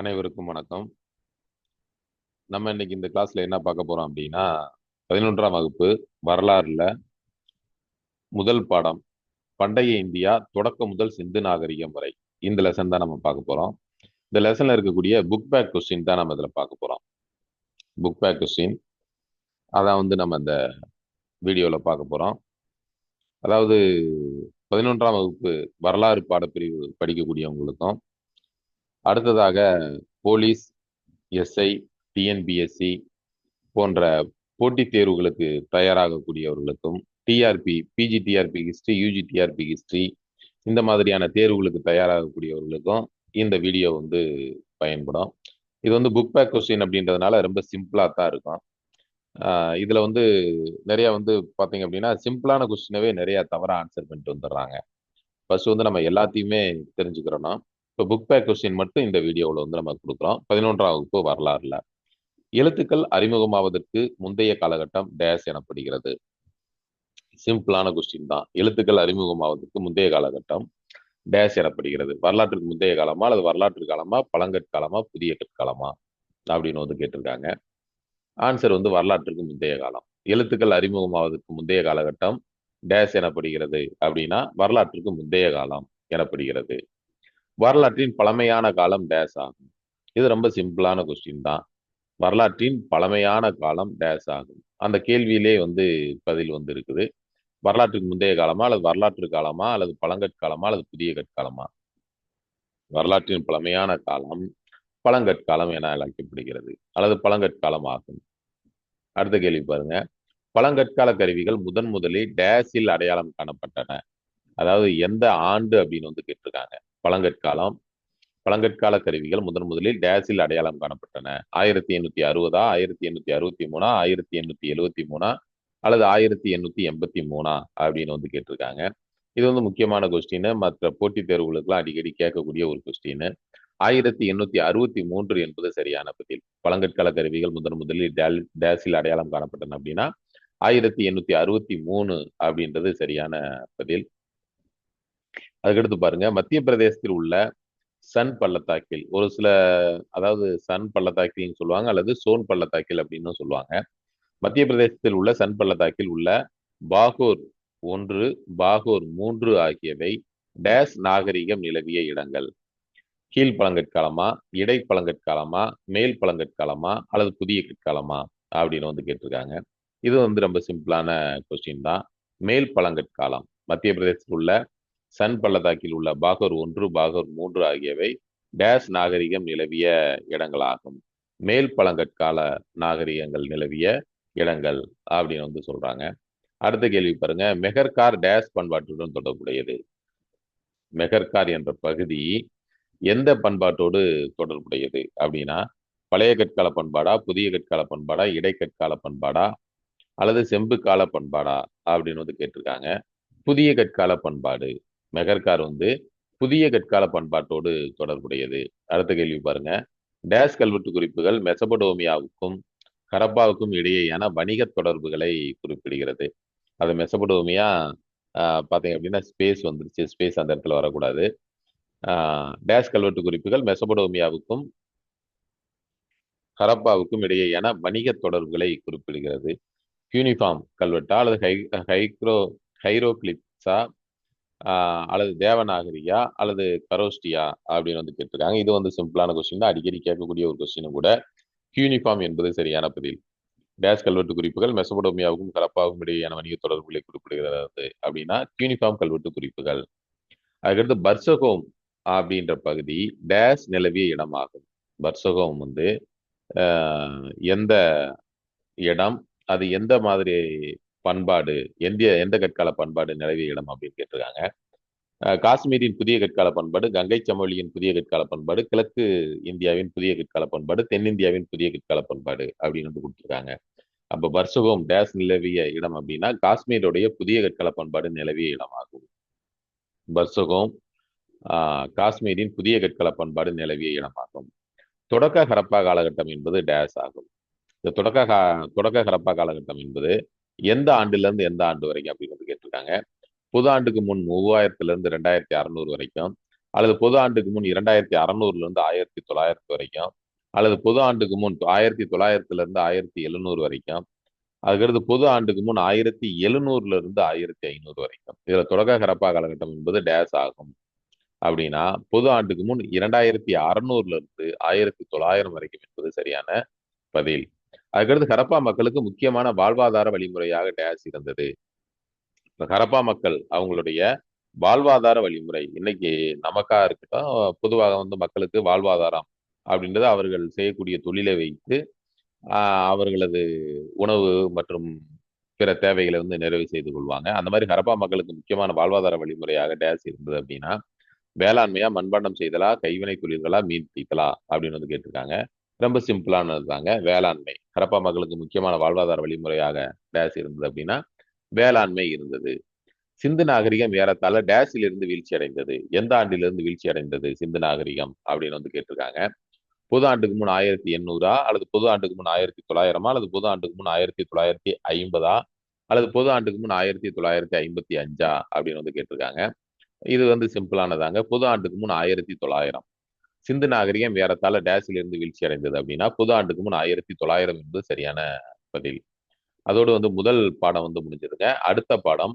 அனைவருக்கும் வணக்கம். நம்ம இன்னைக்கு இந்த கிளாஸ்ல என்ன பார்க்க போறோம் அப்படின்னா பதினொன்றாம் வகுப்பு வரலாறுல முதல் பாடம் பண்டைய இந்தியா தொடக்க முதல் சிந்து நாகரிகம் வரை. இந்த லெசன் தான் நம்ம பார்க்க போறோம். இந்த லெசன்ல இருக்கக்கூடிய புக் பேக் கொஸ்டின் தான் நம்ம இதுல பார்க்க போறோம். புக் பேக் கொஸ்டின் அதான் வந்து நம்ம இந்த வீடியோவில் பார்க்க போறோம். அதாவது பதினொன்றாம் வகுப்பு வரலாறு பாடப்பிரிவு படிக்கக்கூடியவங்களுக்கும் அடுத்ததாக போலீஸ் எஸ்ஐ டிஎன்பிஎஸ்சி போன்ற போட்டித் தேர்வுகளுக்கு தயாராகக்கூடியவர்களுக்கும் TRB PG TRB history UG TRB history இந்த மாதிரியான தேர்வுகளுக்கு தயாராகக்கூடியவர்களுக்கும் இந்த வீடியோ வந்து பயன்படும். இது வந்து புக் பேக் கொஸ்டின் அப்படின்றதுனால ரொம்ப சிம்பிளாக தான் இருக்கும். இதில் வந்து நிறையா வந்து பார்த்தீங்க அப்படின்னா சிம்பிளான கொஸ்டினவே நிறையா தவறாக ஆன்சர் பண்ணிட்டு வந்துடுறாங்க. ஃபர்ஸ்ட் வந்து நம்ம எல்லாத்தையுமே தெரிஞ்சுக்கிறோம்னா இப்போ புக் பேக் கொஸ்டின் மட்டும் இந்த வீடியோவில் வந்து நம்ம கொடுக்குறோம். பதினொன்றாம் வகுப்பு வரலாறுல. எழுத்துக்கள் அறிமுகமாவதற்கு முந்தைய காலகட்டம் டேஸ் எனப்படுகிறது. சிம்பிளான கொஸ்டின் தான். எழுத்துக்கள் அறிமுகமாவதற்கு முந்தைய காலகட்டம் டேஸ் எனப்படுகிறது. வரலாற்றுக்கு முந்தைய காலமா அல்லது வரலாற்று காலமா பழங்கற்காலமா புதிய கற்காலமா அப்படின்னு வந்து கேட்டிருக்காங்க. ஆன்சர் வந்து வரலாற்றுக்கு முந்தைய காலம். எழுத்துக்கள் அறிமுகமாவதற்கு முந்தைய காலகட்டம் டேஸ் எனப்படுகிறது அப்படின்னா வரலாற்றுக்கு முந்தைய காலம் எனப்படுகிறது. வரலாற்றின் பழமையான காலம் டேஸ் ஆகும். இது ரொம்ப சிம்பிளான கொஸ்டின் தான். வரலாற்றின் பழமையான காலம் டேஸ் ஆகும். அந்த கேள்வியிலே வந்து பதில் வந்து இருக்குது வரலாற்றுக்கு முந்தைய காலமா அல்லது வரலாற்று காலமா அல்லது பழங்கற்காலமா அல்லது புதிய கற்காலமா வரலாற்றின் பழமையான காலம் பழங்கற்காலம் என அழைக்கப்படுகிறது. அல்லது பழங்கற்காலம் ஆகும். அடுத்த கேள்வி பாருங்க. பழங்கற்கால கருவிகள் முதன் முதலில் டேஸில் அடையாளம் காணப்பட்டன. அதாவது எந்த ஆண்டு அப்படின்னு வந்து கேட்டிருக்காங்க. பழங்கற்காலம் பழங்கற்கால கருவிகள் முதன் முதலில் டேஸில் அடையாளம் காணப்பட்டன. ஆயிரத்தி எண்ணூத்தி அறுபதா ஆயிரத்தி எண்ணூத்தி அறுபத்தி மூணா ஆயிரத்தி எண்ணூத்தி எழுவத்தி மூணா அல்லது ஆயிரத்தி எண்ணூத்தி எண்பத்தி மூணா அப்படின்னு வந்து கேட்டிருக்காங்க. இது வந்து முக்கியமான கொஸ்டின் மற்ற போட்டித் தேர்வுகளுக்கெல்லாம் அடிக்கடி கேட்கக்கூடிய ஒரு கொஸ்டின் ஆயிரத்தி எண்ணூத்தி அறுபத்தி மூன்று என்பது சரியான பதில். பழங்கற்கால கருவிகள் முதன் முதலில் டேல் டேஸில் அடையாளம் காணப்பட்டன அப்படின்னா ஆயிரத்தி எண்ணூத்தி அறுபத்தி மூணு அப்படின்றது சரியான பதில். அதுக்கடுத்து பாருங்க மத்திய பிரதேசத்தில் உள்ள சன் பள்ளத்தாக்கில் ஒரு சில அதாவது சன் பள்ளத்தாக்கில்னு சொல்லுவாங்க அல்லது சோன் பள்ளத்தாக்கில் அப்படின்னு சொல்லுவாங்க. மத்திய பிரதேசத்தில் உள்ள சன் பள்ளத்தாக்கில் உள்ள பாகூர் ஒன்று பாகூர் மூன்று ஆகியவை டேஸ் நாகரிகம் நிலவிய இடங்கள். கீழ் பழங்கற்காலமா இடை பழங்கற்காலமா மேல் பழங்கற்காலமா அல்லது புதிய கற்காலமா அப்படின்னு வந்து கேட்டிருக்காங்க. இது வந்து ரொம்ப சிம்பிளான கொஸ்டின் தான். மேல் பழங்கற்காலம் மத்திய பிரதேசத்தில் உள்ள சன் பள்ளத்தாக்கில் உள்ள பாகூர் ஒன்று பாகர் மூன்று ஆகியவை டேஸ் நாகரிகம் நிலவிய இடங்களாகும். மேல் பழங்கற்கால நாகரிகங்கள் நிலவிய இடங்கள் அப்படின்னு வந்து சொல்றாங்க. அடுத்த கேள்வி பாருங்க. மெகர்கார் டேஸ் பண்பாட்டுடன் தொடர்புடையது. மெகர்கார் என்ற பகுதி எந்த பண்பாட்டோடு தொடர்புடையது அப்படின்னா பழைய கற்கால பண்பாடா புதிய கற்கால பண்பாடா இடைக்கற்கால பண்பாடா அல்லது செம்பு கால பண்பாடா அப்படின்னு வந்து கேட்டிருக்காங்க. புதிய கற்கால பண்பாடு மெகர்கார் வந்து புதிய கற்கால பண்பாட்டோடு தொடர்புடையது. அடுத்த கேள்வி பாருங்க. டேஸ் கல்வெட்டு குறிப்புகள் மெசபடோமியாவுக்கும் ஹரப்பாவுக்கும் இடையேயான வணிக தொடர்புகளை குறிப்பிடுகிறது. அது மெசபடோமியா பார்த்தீங்க அப்படின்னா ஸ்பேஸ் வந்துருச்சு. ஸ்பேஸ் அந்த இடத்துல வரக்கூடாது. டேஸ் கல்வெட்டு குறிப்புகள் மெசபடோமியாவுக்கும் ஹரப்பாவுக்கும் இடையேயான வணிக தொடர்புகளை குறிப்பிடுகிறது. யூனிஃபார்ம் கல்வெட்டா அல்லது ஹை ஹைக்ரோ ஹைரோக்ளிப்ஸா அல்லது தேவநாகரியா அல்லது கரோஸ்டியா அப்படின்னு வந்து கேட்டிருக்காங்க. இது வந்து சிம்பிளான கொஸ்டின் தான். அடிக்கடி கேட்கக்கூடிய ஒரு கொஸ்டினும் கூட. யூனிஃபார்ம் என்பது சரியான பதில். டேஸ் கல்வெட்டு குறிப்புகள் மெசபடோமியாவுக்கும் கலப்பாவுக்கும் இடையேயான வணிக தொடர்புகளை குறிப்பிடுகிறது அப்படின்னா யூனிஃபார்ம் கல்வெட்டு குறிப்புகள். அதுக்கடுத்து பர்சகோம் அப்படின்ற பகுதி டேஸ் நிலவிய இடமாகும். பர்சகோம் வந்து எந்த இடம் அது எந்த மாதிரி பண்பாடு எந்த எந்த கற்கால பண்பாடு நிலவிய இடம் அப்படின்னு கேட்டிருக்காங்க. காஷ்மீரின் புதிய கற்கால பண்பாடு கங்கை சமவெளியின் புதிய கற்கால பண்பாடு கிழக்கு இந்தியாவின் புதிய கற்கால பண்பாடு தென்னிந்தியாவின் புதிய கற்கால பண்பாடு அப்படின்னு வந்து கொடுத்துருக்காங்க. அப்ப வர்ஷகம் டேஸ் நிலவிய இடம் அப்படின்னா காஷ்மீருடைய புதிய கற்கால பண்பாடு நிலவிய இடமாகும். வர்ஷகம் காஷ்மீரின் புதிய கற்கால பண்பாடு நிலவிய இடமாகும். தொடக்க ஹரப்பா காலகட்டம் என்பது டேஸ் ஆகும். இந்த தொடக்க தொடக்க ஹரப்பா காலகட்டம் என்பது எந்த ஆண்டுல இருந்து எந்த ஆண்டு வரைக்கும் அப்படின்னு வந்து கேட்டிருக்காங்க. பொது ஆண்டுக்கு முன் மூவாயிரத்துல இருந்து ரெண்டாயிரத்தி அறுநூறு வரைக்கும் அல்லது பொது ஆண்டுக்கு முன் இரண்டாயிரத்தி அறநூறுல இருந்து ஆயிரத்தி தொள்ளாயிரத்து வரைக்கும் அல்லது பொது ஆண்டுக்கு முன் ஆயிரத்தி தொள்ளாயிரத்துல இருந்து ஆயிரத்தி எழுநூறு வரைக்கும் அதுக்கடுத்து பொது ஆண்டுக்கு முன் ஆயிரத்தி எழுநூறுல இருந்து ஆயிரத்தி ஐநூறு வரைக்கும். இதுல தொடக்க கரப்பா காலகட்டம் என்பது டேஸ் ஆகும். அப்படின்னா பொது ஆண்டுக்கு முன் இரண்டாயிரத்தி அறுநூறுல இருந்து ஆயிரத்தி தொள்ளாயிரம் வரைக்கும் என்பது சரியான பதில். அதுக்கடுத்து ஹரப்பா மக்களுக்கு முக்கியமான வாழ்வாதார வழிமுறையாக டேஸ் இருந்தது. இப்ப ஹரப்பா மக்கள் அவங்களுடைய வாழ்வாதார வழிமுறை. இன்னைக்கு நமக்கா இருக்கட்டும் பொதுவாக வந்து மக்களுக்கு வாழ்வாதாரம் அப்படின்றது அவர்கள் செய்யக்கூடிய தொழிலை வைத்து அவர்களது உணவு மற்றும் பிற தேவைகளை வந்து நிறைவு செய்து கொள்வாங்க. அந்த மாதிரி ஹரப்பா மக்களுக்கு முக்கியமான வாழ்வாதார வழிமுறையாக டேஸ் இருந்தது அப்படின்னா வேளாண்மையா மண்பாண்டம் செய்தலா கைவினை தொழில்களா மீன் பிடித்தலா அப்படின்னு வந்து கேட்டிருக்காங்க. ரொம்ப சிம்பிளானது தாங்க வேளாண்மை. ஹரப்பா மக்களுக்கு முக்கியமான வாழ்வாதார வழிமுறையாக டேஸ் இருந்தது அப்படின்னா வேளாண்மை இருந்தது. சிந்து நாகரிகம் ஏறத்தாழ டேஸில் இருந்து வீழ்ச்சி அடைந்தது. எந்த ஆண்டிலிருந்து வீழ்ச்சி அடைந்தது சிந்து நாகரிகம் அப்படின்னு வந்து கேட்டிருக்காங்க. பொது ஆண்டுக்கு முன் ஆயிரத்தி எண்ணூறா அல்லது பொது ஆண்டுக்கு முன் ஆயிரத்தி தொள்ளாயிரமா அல்லது பொது ஆண்டுக்கு முன் ஆயிரத்தி தொள்ளாயிரத்தி ஐம்பதா அல்லது பொது ஆண்டுக்கு முன் ஆயிரத்தி தொள்ளாயிரத்தி ஐம்பத்தி அஞ்சா அப்படின்னு வந்து கேட்டிருக்காங்க. இது வந்து சிம்பிளானதாங்க. பொது ஆண்டுக்கு முன் ஆயிரத்தி தொள்ளாயிரம். சிந்து நாகரிகம் ஏறத்தாழ டேஸில் இருந்து வீழ்ச்சி அடைந்தது அப்படின்னா பொது ஆண்டுக்கு முன் ஆயிரத்தி தொள்ளாயிரம் என்பது சரியான பதில். அதோடு வந்து முதல் பாடம் வந்து முடிஞ்சிருங்க. அடுத்த பாடம்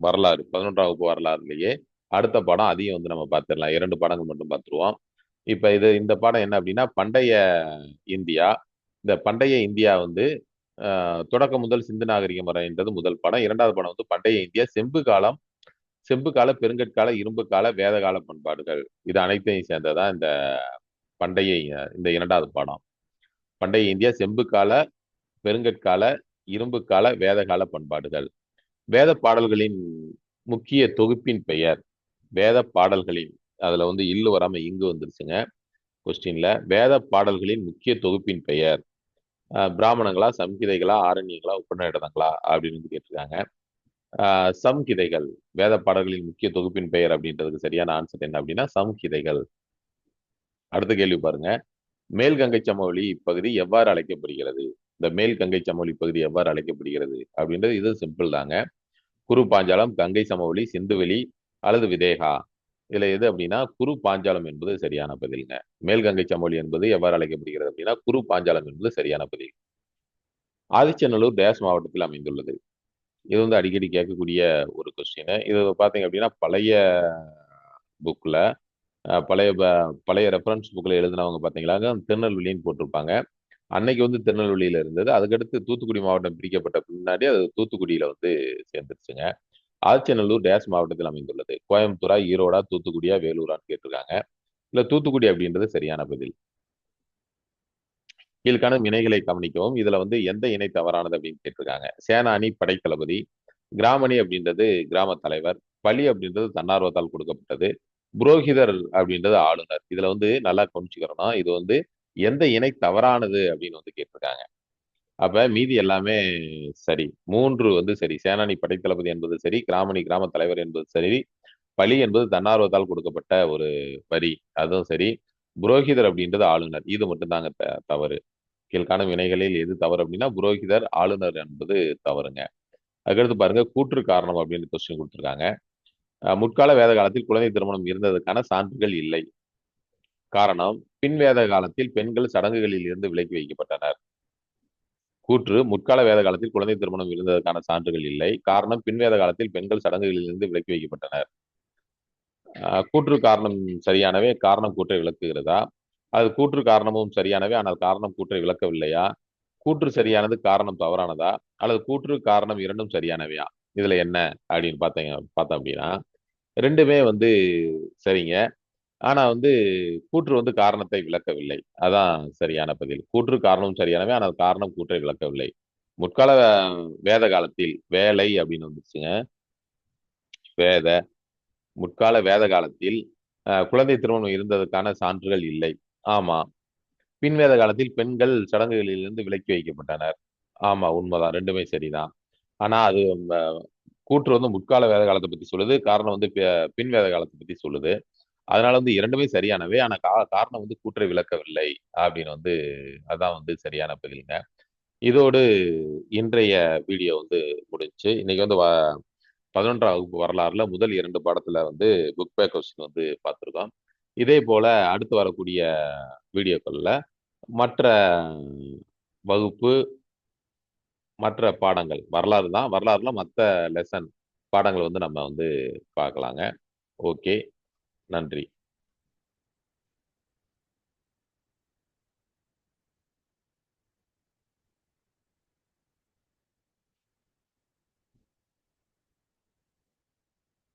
வரலாறு பதினொன்றாம் வகுப்பு வரலாறுலேயே அடுத்த பாடம் அதையும் வந்து நம்ம பார்த்துடலாம். இரண்டு பாடங்கள் மட்டும் பார்த்துருவோம். இப்போ இது இந்த பாடம் என்ன அப்படின்னா பண்டைய இந்தியா. இந்த பண்டைய இந்தியா வந்து தொடக்க தொடக்கம் முதல் சிந்து நாகரிக முறைன்றது முதல் பாடம். இரண்டாவது பாடம் வந்து பண்டைய இந்தியா செம்பு காலம் செம்பு கால பெருங்கற்கால இரும்பு கால வேத கால பண்பாடுகள். இது அனைத்தையும் சேர்ந்ததான் இந்த பண்டைய இந்த இரண்டாவது பாடம். பண்டைய இந்தியா செம்பு கால பெருங்கற்கால இரும்பு கால பண்பாடுகள். வேத பாடல்களின் முக்கிய தொகுப்பின் பெயர் வேத பாடல்களின் அதுல வந்து இல்லு வராம இங்கு வந்துருச்சுங்க கொஸ்டின்ல வேத பாடல்களின் முக்கிய தொகுப்பின் பெயர் அஹ் பிராமணங்களா சம்கிதைகளா ஆரண்யங்களா உபநிடதங்களா அப்படின்னு வந்து கேட்டிருக்காங்க. ஆஹ் சம்கிதைகள் வேத பாடல்களின் முக்கிய தொகுப்பின் பெயர் அப்படின்றதுக்கு சரியான ஆன்சர் என்ன அப்படின்னா சம்கிதைகள். அடுத்த கேள்வி பாருங்க. மேல்கங்கை சமவெளி இப்பகுதி எவ்வாறு அழைக்கப்படுகிறது? இந்த மேல் கங்கை சமவெளி பகுதி எவ்வாறு அழைக்கப்படுகிறது அப்படின்றது இது சிம்பிள் தாங்க. குரு பாஞ்சாலம் கங்கை சமவெளி சிந்துவெளி அல்லது விதேகா. இதுல எது அப்படின்னா குரு பாஞ்சாலம் என்பது சரியான பதிலுங்க. மேல் கங்கை சமவெளி என்பது எவ்வாறு அழைக்கப்படுகிறது அப்படின்னா குரு பாஞ்சாலம் என்பது சரியான பதில். ஆதிச்சநல்லூர் தேஸ் மாவட்டத்தில் அமைந்துள்ளது. இது வந்து அடிக்கடி கேட்கக்கூடிய ஒரு கொஸ்டின் இது பார்த்தீங்க அப்படின்னா பழைய புக்கில் பழைய ப- பழைய ரெஃபரன்ஸ் புக்கில் எழுதினவங்க பார்த்தீங்களா திருநெல்வேலின்னு போட்டிருப்பாங்க. அன்னைக்கு வந்து திருநெல்வேலியில இருந்தது. அதுக்கடுத்து தூத்துக்குடி மாவட்டம் பிரிக்கப்பட்ட பின்னாடி அது தூத்துக்குடியில வந்து சேர்ந்துருச்சுங்க. ஆதிச்சநல்லூர் டேஸ் மாவட்டத்தில் அமைந்துள்ளது. கோயம்புத்தூரா ஈரோடா தூத்துக்குடியா வேலூரான்னு கேட்டிருக்காங்க. இல்ல தூத்துக்குடி அப்படின்றது சரியான பதில். கீழ்கான இணைகளை கவனிக்கவும். இதுல வந்து எந்த இணை தவறானது அப்படின்னு கேட்டிருக்காங்க. சேனானி படைத்தளபதி கிராமணி அப்படின்றது கிராம தலைவர் பலி அப்படின்றது தன்னார்வத்தால் கொடுக்கப்பட்டது புரோகிதர் அப்படின்றது ஆளுநர். இதுல வந்து நல்லா கவனிச்சுக்கிறோம் இது வந்து எந்த இணை தவறானது அப்படின்னு வந்து கேட்டிருக்காங்க. அப்ப மீதி எல்லாமே சரி. மூன்று வந்து சரி. சேனானி படைத்தளபதி என்பது சரி. கிராமணி கிராம தலைவர் என்பது சரி. பலி என்பது தன்னார்வத்தால் கொடுக்கப்பட்ட ஒரு வரி அதுவும் சரி. புரோகிதர் அப்படின்றது ஆளுநர். இது மட்டும்தாங்க த- தவறு. கீழ்காணும் வினைகளில் எது தவறு அப்படின்னா புரோகிதர் ஆளுநர் என்பது தவறுங்க. அதுக்கடுத்து பாருங்க கூற்று காரணம் அப்படின்னு கொஸ்டின் கொடுத்துருக்காங்க. முற்கால வேத காலத்தில் குழந்தை திருமணம் இருந்ததுக்கான சான்றுகள் இல்லை. காரணம் பின்வேத காலத்தில் பெண்கள் சடங்குகளில் இருந்து விலக்கி வைக்கப்பட்டனர். கூற்று முற்கால வேத காலத்தில் குழந்தை திருமணம் இருந்ததற்கான சான்றுகள் இல்லை. காரணம் பின்வேத காலத்தில் பெண்கள் சடங்குகளில் இருந்து விலக்கி வைக்கப்பட்டனர். கூற்று காரணம் சரியானவே காரணம் கூற்றை விளக்குகிறதா? அது கூற்று காரணமும் சரியானவே ஆனால் காரணம் கூற்றை விளக்கவில்லையா? கூற்று சரியானது காரணம் தவறானதா? அல்லது கூற்று காரணம் இரண்டும் சரியானவையா? இதுல என்ன அப்படின்னு பார்த்தீங்க பார்த்தோம் அப்படின்னா ரெண்டுமே வந்து சரிங்க. ஆனா வந்து கூற்று வந்து காரணத்தை விளக்கவில்லை. அதான் சரியான பதில். கூற்று காரணம் சரியானவே ஆனால் காரணம் கூற்றை விளக்கவில்லை. முற்கால வேத காலத்தில் வேலை அப்படின்னு வந்துச்சுங்க. வேத முற்கால வேத காலத்தில் அஹ், குழந்தை திருமணம் இருந்ததற்கான சான்றுகள் இல்லை. ஆமா. பின்வேத காலத்தில் பெண்கள் சடங்குகளிலிருந்து விலக்கி வைக்கப்பட்டனர். ஆமா உண்மைதான். ரெண்டுமே சரிதான். ஆனா அது கூற்று வந்து முற்கால வேத காலத்தை பத்தி சொல்லுது. காரணம் வந்து பின் வேத காலத்தை பத்தி சொல்லுது. அதனால வந்து இரண்டுமே சரியானவே. ஆனா கா- காரணம் வந்து கூற்றை விளக்கவில்லை அப்படின்னு வந்து அதான் வந்து சரியான பதிலுங்க. இதோடு இன்றைய வீடியோ வந்து முடிஞ்சுச்சு. இன்னைக்கு வந்து வ- பதினொன்றாம் வகுப்பு வரலாறுல முதல் இரண்டு பாடத்துல வந்து புக் பேக் கொஸ்டின் வந்து பார்த்துருக்கோம். இதே போல அடுத்து வரக்கூடிய வீடியோக்களில் மற்ற வகுப்பு மற்ற பாடங்கள் வரலாறு தான். வரலாறுல மற்ற லெசன் பாடங்கள் வந்து நம்ம வந்து பார்க்கலாங்க. ஓகே நன்றி.